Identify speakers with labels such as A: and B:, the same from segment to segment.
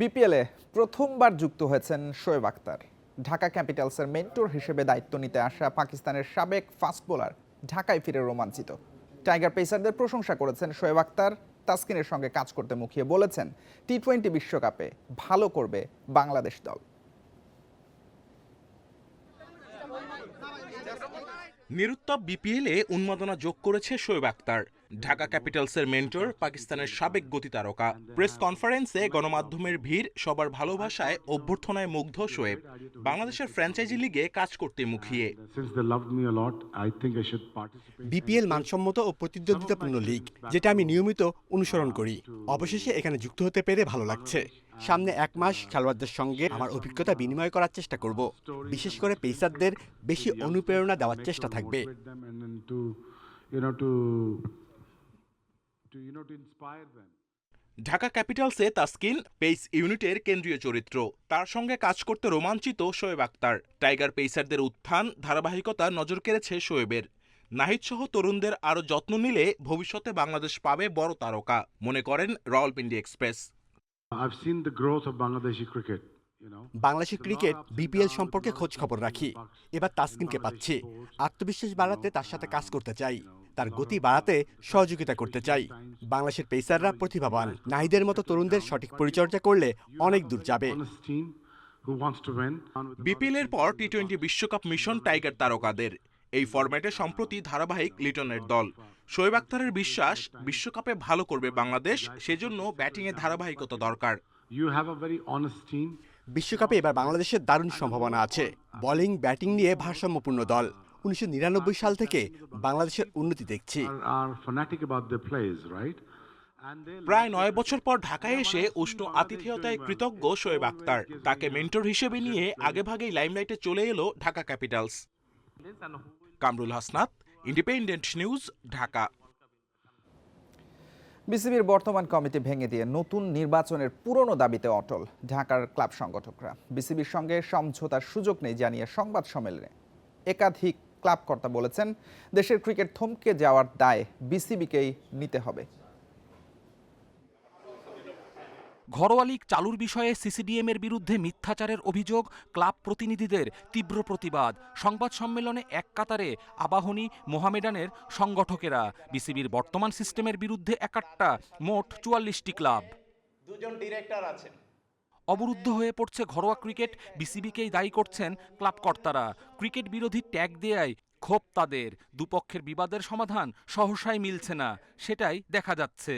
A: বিপিএলে প্রথমবার যুক্ত হয়েছেন শোয়েব আক্তার ঢাকা ক্যাপিটালসের মেন্টর হিসেবে দায়িত্ব নিতে আসা পাকিস্তানের সাবেক ফাস্ট বোলার ঢাকায় ফিরে রোমাঞ্চিত। টাইগার পেসারদের প্রশংসা করেছেন শোয়েব আক্তার তাসকিনের সঙ্গে কাজ করতে মুখিয়ে বলেছেন টি টোয়েন্টি বিশ্বকাপে ভালো করবে বাংলাদেশ দল।
B: নিরুত্তাপ বিপিএলে উন্মাদনা যোগ করেছে শোয়েব আক্তার ঢাকা ক্যাপিটালসের মেন্টর পাকিস্তানের সাবেক গতি তারকা প্রেস কনফারেন্সে গণমাধ্যমের ভিড় সবার ভালোবাসায় অভ্যর্থনায় মুগ্ধ শোয়েব। বাংলাদেশের ফ্র্যাঞ্চাইজি লিগে কাজ করতে মুখিয়ে.
C: বিপিএল মানসম্মত ও প্রতিদ্বন্দ্বিতাপূর্ণ লিগ যেটা আমি নিয়মিত অনুসরণ করি। অবশেষে এখানে যুক্ত হতে পেরে ভালো লাগছে। সামনে এক মাস খেলোয়াড়দের সঙ্গে আমার অভিজ্ঞতা বিনিময় করার চেষ্টা করব। বিশেষ করে পেসারদের বেশি অনুপ্রেরণা দেওয়ার চেষ্টা থাকবে।
B: ঢাকা ক্যাপিটালসে তাসকিন পেইস ইউনিটের কেন্দ্রীয় চরিত্র। তার সঙ্গে কাজ করতে রোমাঞ্চিত শোয়েব আক্তার। টাইগার পেসারদের উত্থান ধারাবাহিকতা নজর কেড়েছে শোয়েবের। নাহিদ সহ তরুণদের আরও যত্ন নিলে ভবিষ্যতে বাংলাদেশ পাবে বড় তারকা মনে করেন রাওয়ালপিন্ডি এক্সপ্রেস.
C: বাংলাদেশের ক্রিকেট বিপিএল সম্পর্কে খোঁজ খবর রাখি। এবার তাসকিনকে পাচ্ছি। আত্মবিশ্বাস বাড়াতে তার সাথে কাজ করতে চাই। তার গতি বাড়াতে সহযোগিতা করতে চাই। বাংলাদেশের পেসাররা প্রতিভাবান। নাহিদের মতো তরুণদের সঠিক পরিচর্যা করলে অনেক দূর যাবে.
B: বিপিএলের পর টি টোয়েন্টি বিশ্বকাপ মিশন টাইগার তারকাদের। এই ফরম্যাটে সম্প্রতি ধারাবাহিক লিটনের দল। শোয়েব আক্তারের বিশ্বাস বিশ্বকাপে ভালো করবে বাংলাদেশ সেজন্য ব্যাটিংয়ে ধারাবাহিকতা দরকার.
C: বিশ্বকাপে এবার বাংলাদেশের দারুণ সম্ভাবনা আছে। বোলিং ব্যাটিং নিয়ে ভারসাম্যপূর্ণ দল। উনিশশো নিরানব্বই সাল থেকে বাংলাদেশের উন্নতি দেখছি।
B: প্রায় নয় বছর পর ঢাকায় এসে উষ্ণ আতিথেয়তায় কৃতজ্ঞ শোয়েব আক্তার তাকে মেন্টর হিসেবে নিয়ে আগেভাগেই লাইমলাইটে চলে এলো Dhaka Capitals Kamrul Hasnat Independent News Dhaka.
A: বিসিবির বর্তমান কমিটি ভেঙে দিয়ে নতুন নির্বাচনের পুরনো দাবিতে অটল ঢাকার ক্লাব সংগঠকরা। বিসিবির সঙ্গে সমঝোতার সুযোগ নেই জানিয়ে সংবাদ সম্মেলনে একাধিক ক্লাব কর্তা বলেছেন দেশের ক্রিকেট থমকে যাওয়ার দায় বিসিবিকেই নিতে হবে।
D: ঘরোয়া লীগ চালুর বিষয়ে সিসিডিএম এর বিরুদ্ধে মিথ্যাচারের অভিযোগ ক্লাব প্রতিনিধিদের তীব্র প্রতিবাদ। সংবাদ সম্মেলনে এক কাতারে আবাহনী মোহামেডানের সংগঠকেরা বিসিবির বর্তমান সিস্টেমের বিরুদ্ধে একাট্টা মোট চুয়াল্লিশটি ক্লাব।
E: দুজন ডিরেক্টর আছেন।
D: অবরুদ্ধ হয়ে পড়ছে ঘরোয়া ক্রিকেট। বিসিবিকেই দায়ী করছেন ক্লাব কর্তারা ক্রিকেট বিরোধী ট্যাগ দেয়ায় ক্ষোভ তাদের। দুপক্ষের বিবাদের সমাধান সহসাই মিলছে না, সেটাই দেখা যাচ্ছে।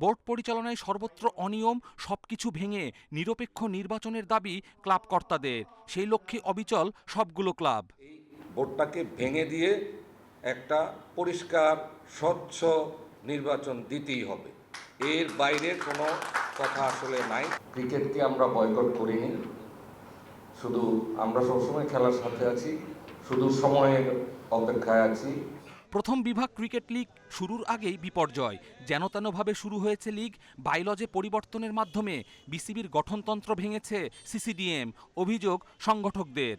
D: বোর্ড পরিচালনায় সর্বত্র অনিয়ম, সবকিছু ভেঙে নিরপেক্ষ নির্বাচনের দাবি ক্লাব কর্তাদের সেই লক্ষ্যে অবিচল সবগুলো ক্লাব।
F: বোর্ডটাকে ভেঙে দিয়ে একটা পরিষ্কার, স্বচ্ছ নির্বাচন দিতেই হবে। এর বাইরে কোনো কথা আসলে নাই। ক্রিকেটকে আমরা বয়কট করিনি। শুধু আমরা সবসময় খেলার সাথে আছি শুধু সময়ের অপেক্ষায় আছি।
D: প্রথম বিভাগ ক্রিকেট লিগ শুরুর আগেই বিপর্যয় যেন তেনভাবে শুরু হয়েছে লিগ বাইলজে পরিবর্তনের মাধ্যমে। বিসিবির গঠনতন্ত্র ভেঙেছে সিসিডিএম অভিযোগ সংগঠকদের।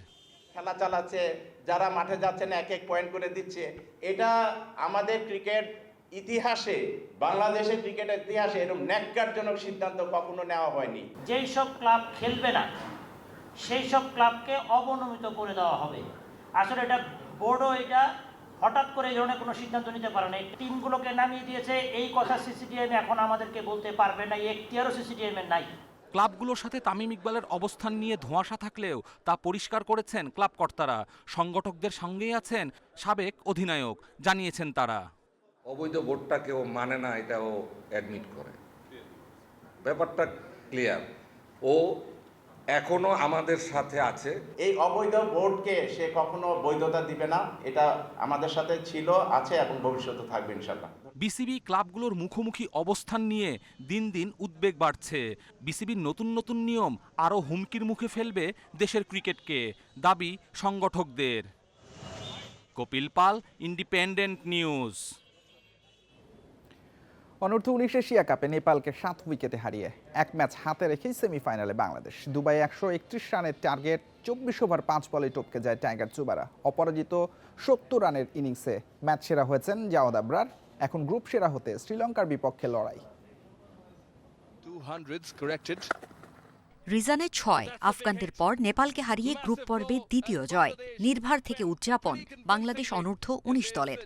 E: খেলা চালাচ্ছে যারা মাঠে যাচ্ছে না এক এক পয়েন্ট করে দিচ্ছে। এটা আমাদের ক্রিকেট ইতিহাসে বাংলাদেশের ক্রিকেটের ইতিহাসে এরকম ন্যাক্কারজনক সিদ্ধান্ত কখনো নেওয়া হয়নি।
G: যেই সব ক্লাব খেলবে না সেই সব ক্লাবকে অবনমিত করে দেওয়া হবে। আসলে এটা বোর্ডও এটা হঠাৎ করে এই ধরনের কোনো সিদ্ধান্ত নিতে পারে না। টিমগুলোকে নামিয়ে দিয়েছে এই কথা সিসিডিএম এখন আমাদেরকে বলতে পারবে না এখতিয়ারও সিসিডিএম এর নাই।
D: ক্লাবগুলোর সাথে তামিম ইকবালের অবস্থান নিয়ে ধোঁয়াশা থাকলেও তা পরিষ্কার করেছেন ক্লাব কর্তারা। সংগঠকদের সঙ্গেই আছেন সাবেক অধিনায়ক জানিয়েছেন তারা।
F: অবৈধ বোর্ডটাকে ও মানে না এটা ও অ্যাডমিট করে। ব্যাপারটা ক্লিয়ার ও এখনও আমাদের সাথে আছে।
E: এই অবৈধ বোর্ডকে সে কখনো বৈধতা দিবে না এটা আমাদের সাথে ছিল আছে এবং ভবিষ্যতে থাকবে ইনশাল্লাহ
D: বিসিবি ক্লাবগুলোর মুখোমুখি অবস্থান নিয়ে দিন দিন উদ্বেগ বাড়ছে। বিসিবির নতুন নতুন নিয়ম আরও হুমকির মুখে ফেলবে দেশের ক্রিকেটকে দাবি সংগঠকদের। কপিল পাল ইন্ডিপেন্ডেন্ট নিউজ
A: অনূর্ধ্ব উনিশ এশিয়া কাপে নেপালকে সাত উইকেটে হারিয়ে এক ম্যাচ হাতে রেখেই সেমিফাইনালে বাংলাদেশ। দুবাই একশো একত্রিশ রানের টার্গেট, চব্বিশ ওভার পাঁচ বলে টপকে যায় টাইগার চুবারা। অপরাজিত সত্তর রানের ইনিংসে ম্যাচ সেরা হয়েছেন জাওয়াদ আব্রার। এখন গ্রুপ সেরা হতে শ্রীলঙ্কার বিপক্ষে লড়াই।
H: রিজানে ছয়, আফগানদের পর নেপালকে হারিয়ে গ্রুপ পর্বে দ্বিতীয় জয়, নির্ভার থেকে উদযাপন, বাংলাদেশ অনূর্ধ্ব উনিশ দলের।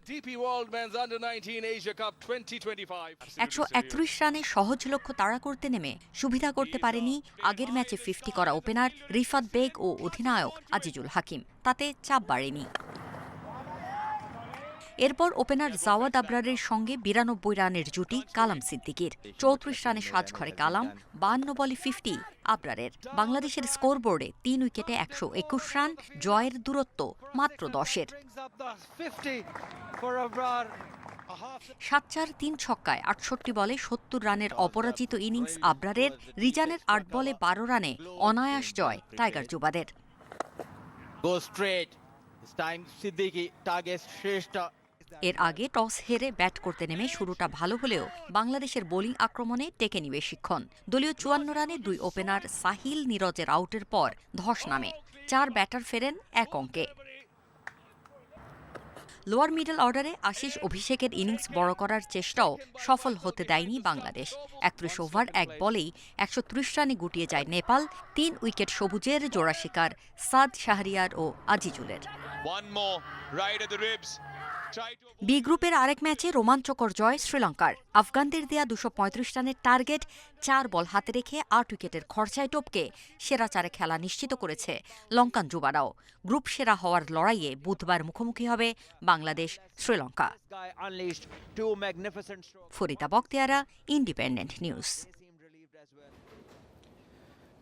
H: একশো একত্রিশ রানে সহজ লক্ষ্য তাড়া করতে নেমে সুবিধা করতে পারেনি আগের ম্যাচে ফিফটি করা ওপেনার রিফাত বেগ ও অধিনায়ক আজিজুল হাকিম, তাতে চাপ বাড়েনি। এরপর ওপেনার জাওয়াদ আবরারের সঙ্গে বিরানব্বই রানের জুটি কালাম সিদ্দিকির। চৌত্রিশ রানে সাজঘরে কালাম, বান্ন বলে ফিফটি আবরারের। বাংলাদেশের স্কোরবোর্ডে তিন উইকেটে একশো একুশ রান, জয়ের দূরত্ব মাত্র দশের। সাত চার তিন ছক্কায় আটষট্টি বলে সত্তর রানের অপরাজিত ইনিংস আবরারের, রিজানের আট বলে বারো রানে অনায়াস জয় টাইগার যুবাদের. এর আগে টস হেরে ব্যাট করতে নেমে শুরুটা ভালো হলেও বাংলাদেশের বোলিং আক্রমণে টেকেনি বেশিক্ষণ দলীয় চুয়ান্ন রানে দুই ওপেনার সাহিল নিরজের আউটের পর ধস নামে। চার ব্যাটার ফেরেন এক অঙ্কে। লোয়ার মিডল অর্ডারে আশিস অভিষেকের ইনিংস বড় করার চেষ্টাও সফল হতে দেয়নি বাংলাদেশ। একত্রিশ ওভার, এক বলেই একশো ত্রিশ রানে গুটিয়ে যায় নেপাল, তিন উইকেট সবুজের জোড়া শিকার সাদ শাহরিয়ার ও আজিজুলের। বি গ্রুপের আরেক ম্যাচে রোমাঞ্চকর জয় শ্রীলঙ্কার। আফগানদের দেয়া দুশো রানের টার্গেট চার বল হাতে রেখে আট উইকেটের খরচায় টপকে সেরা চারে খেলা নিশ্চিত করেছে লঙ্কান যুবারাও। গ্রুপ সেরা হওয়ার লড়াইয়ে বুধবার মুখোমুখি হবে Bangladesh Sri Lanka. Farida Bakhtiara, Independent News.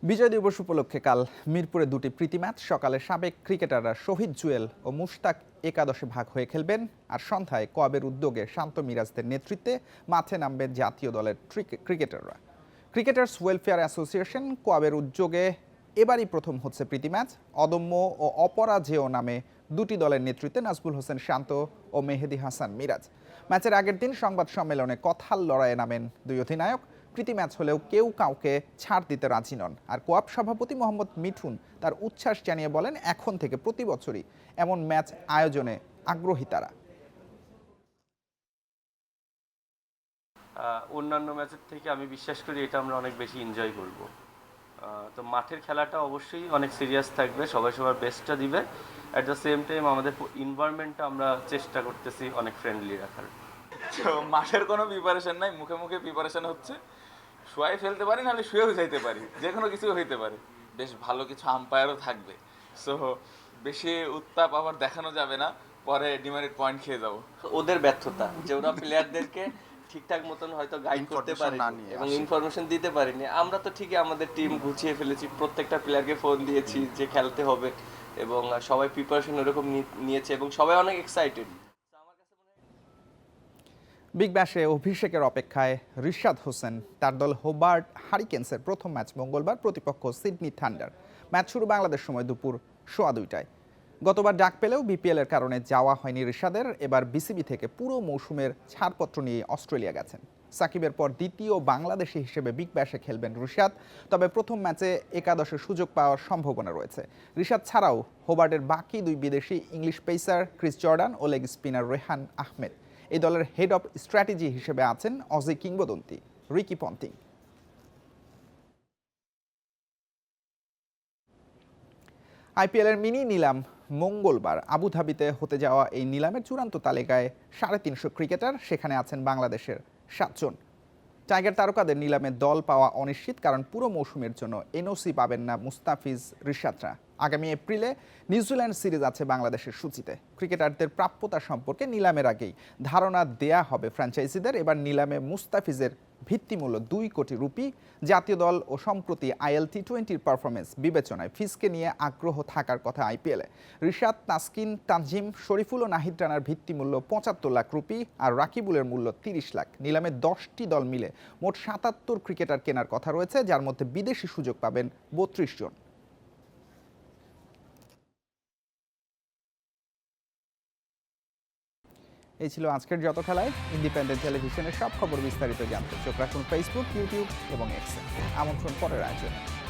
A: বিজয় দিবস উপলক্ষে কাল মিরপুরে দুটি প্রীতি ম্যাচ, সকালে সাবেক ক্রিকেটাররা শহীদ জুয়েল ও মুশতাক একাদশে ভাগ হয়ে খেলবেন, আর সন্ধ্যায় কবের উদ্যোগে শান্ত মিরাজদের নেতৃত্বে মাঠে নামবেন জাতীয় দলের ক্রিকেটাররা। ক্রিকেটার্স ওয়েলফেয়ার অ্যাসোসিয়েশন কোয়াবের উদ্যোগে এবারই প্রথম হচ্ছে প্রীতি ম্যাচ। অদম্য ও অপরাজেয় নামে দুটি দলের নেতৃত্বে নাজবুল হোসেন শান্ত ও মেহেদি হাসান মিরাজ। ম্যাচের আগের দিন সংবাদ সম্মেলনে কথাল লড়াইয়ে নামেন দুই অধিনায়ক। প্রীতি ম্যাচ হলেও কেউ কাউকে ছাড় দিতে রাজি নন। আর কোয়াব সভাপতি মোহাম্মদ মিঠুন তার উচ্ছ্বাস জানিয়ে বলেন এখন থেকে প্রতি বছরই এমন ম্যাচ আয়োজনে আগ্রহী তারা।
I: অন্যান্য ম্যাচের থেকে আমি বিশ্বাস করি এটা আমরা অনেক বেশি এনজয় করব। আহ, তো মাঠের খেলাটা অবশ্যই অনেক সিরিয়াস থাকবে সবাই সবার বেস্টটা দিবে। অ্যাট দ্য সেম টাইম আমাদের ইনভায়রনমেন্টটা আমরা চেষ্টা করতেছি অনেক ফ্রেন্ডলি রাখার।
J: তো মাঠের কোনো প্রিপারেশন নাই মুখে মুখে প্রিপারেশন হচ্ছে। শুয়ে ফেলতে পারি নাহলে শুয়েও যাইতে পারি। যে কোনো কিছু হইতে পারে। বেশ ভালো কিছু আম্পায়ারও থাকবে। সো বেশি উত্তাপ আবার দেখানো যাবে না। পরে ডিমারিট পয়েন্ট খেয়ে যাব।
I: ওদের ব্যর্থতা যে ওরা প্লেয়ারদেরকে ঠিকঠাক মতন হয়তো গাইড করতে পারেনি এবং ইনফরমেশন দিতে পারিনি। আমরা তো ঠিকই আমাদের টিম গুছিয়ে ফেলেছি। প্রত্যেকটা প্লেয়ারকে ফোন দিয়েছি যে খেলতে হবে এবং সবাই প্রিপারেশন এরকম নিয়েছে এবং সবাই অনেক এক্সাইটেড
A: বিগ ব্যাশে অভিষেকের অপেক্ষায় রিশাদ হোসেন, তার দল হোবার্ট হারিকেন্সের প্রথম ম্যাচ মঙ্গলবার প্রতিপক্ষ সিডনি থান্ডার। ম্যাচ শুরু বাংলাদেশ সময় দুপুর সোয়া দুইটায়। গতবার ডাক পেলেও বিপিএল এর কারণে যাওয়া হয়নি রিশাদের, এবার বিসিবি থেকে পুরো মৌসুমের ছাড়পত্র নিয়ে অস্ট্রেলিয়া গেছেন। সাকিবের পর দ্বিতীয় বাংলাদেশি হিসেবে বিগ ব্যাশে খেলবেন রিশাদ, তবে প্রথম ম্যাচে একাদশে সুযোগ পাওয়ার সম্ভাবনা রয়েছে। রিশাদ ছাড়াও হোবার্টের বাকি দুই বিদেশি ইংলিশ পেসার ক্রিস জর্ডান ও লেগ স্পিনার রেহান আহমেদ। এই দলের হেড অফ স্ট্র্যাটেজি হিসেবে আছেন অজি কিংবদন্তি, রিকি পন্টিং। আইপিএলের মিনি নিলাম মঙ্গলবার। আবুধাবিতে হতে যাওয়া এই নিলামের চূড়ান্ত তালিকায় সাড়ে তিনশো ক্রিকেটার, সেখানে আছেন বাংলাদেশের সাতজন। টাইগার তারকাদের নিলামে দল পাওয়া অনিশ্চিত, কারণ পুরো মৌসুমের জন্য এনওসি পাবেন না মুস্তাফিজ রিশাদরা। আগামী এপ্রিলে নিউজিল্যান্ড সিরিজ আছে বাংলাদেশের সূচিতে। ক্রিকেটারদের প্রাপ্যতা সম্পর্কে নিলামের আগেই ধারণা দেয়া হবে ফ্র্যাঞ্চাইজিদের। এবার নিলামে মুস্তাফিজের ভিত্তিমূল্য দুই কোটি রুপি। জাতীয় দল ও সম্প্রতি আইএল টি টোয়েন্টির পারফরমেন্স বিবেচনায় ফিসকে নিয়ে আগ্রহ থাকার কথা আইপিএলে রিশাদ তাসকিন, তানজিম শরীফুল ও নাহিদ রানার ভিত্তিমূল্য পঁচাত্তর লাখ রুপি আর রাকিবুলের মূল্য তিরিশ লাখ। নিলামে দশটি দল মিলে মোট সাতাত্তর ক্রিকেটার কেনার কথা রয়েছে, যার মধ্যে বিদেশি সুযোগ পাবেন বত্রিশ জন। এই ছিল আজকের যত খেলায় ইন্ডিপেন্ডেন্ট টেলিভিশনের সব খবর বিস্তারিত জানতে। চোখ রাখুন ফেসবুক ইউটিউব এবং এক্সে আমন্ত্রণ পরের আয়োজনে।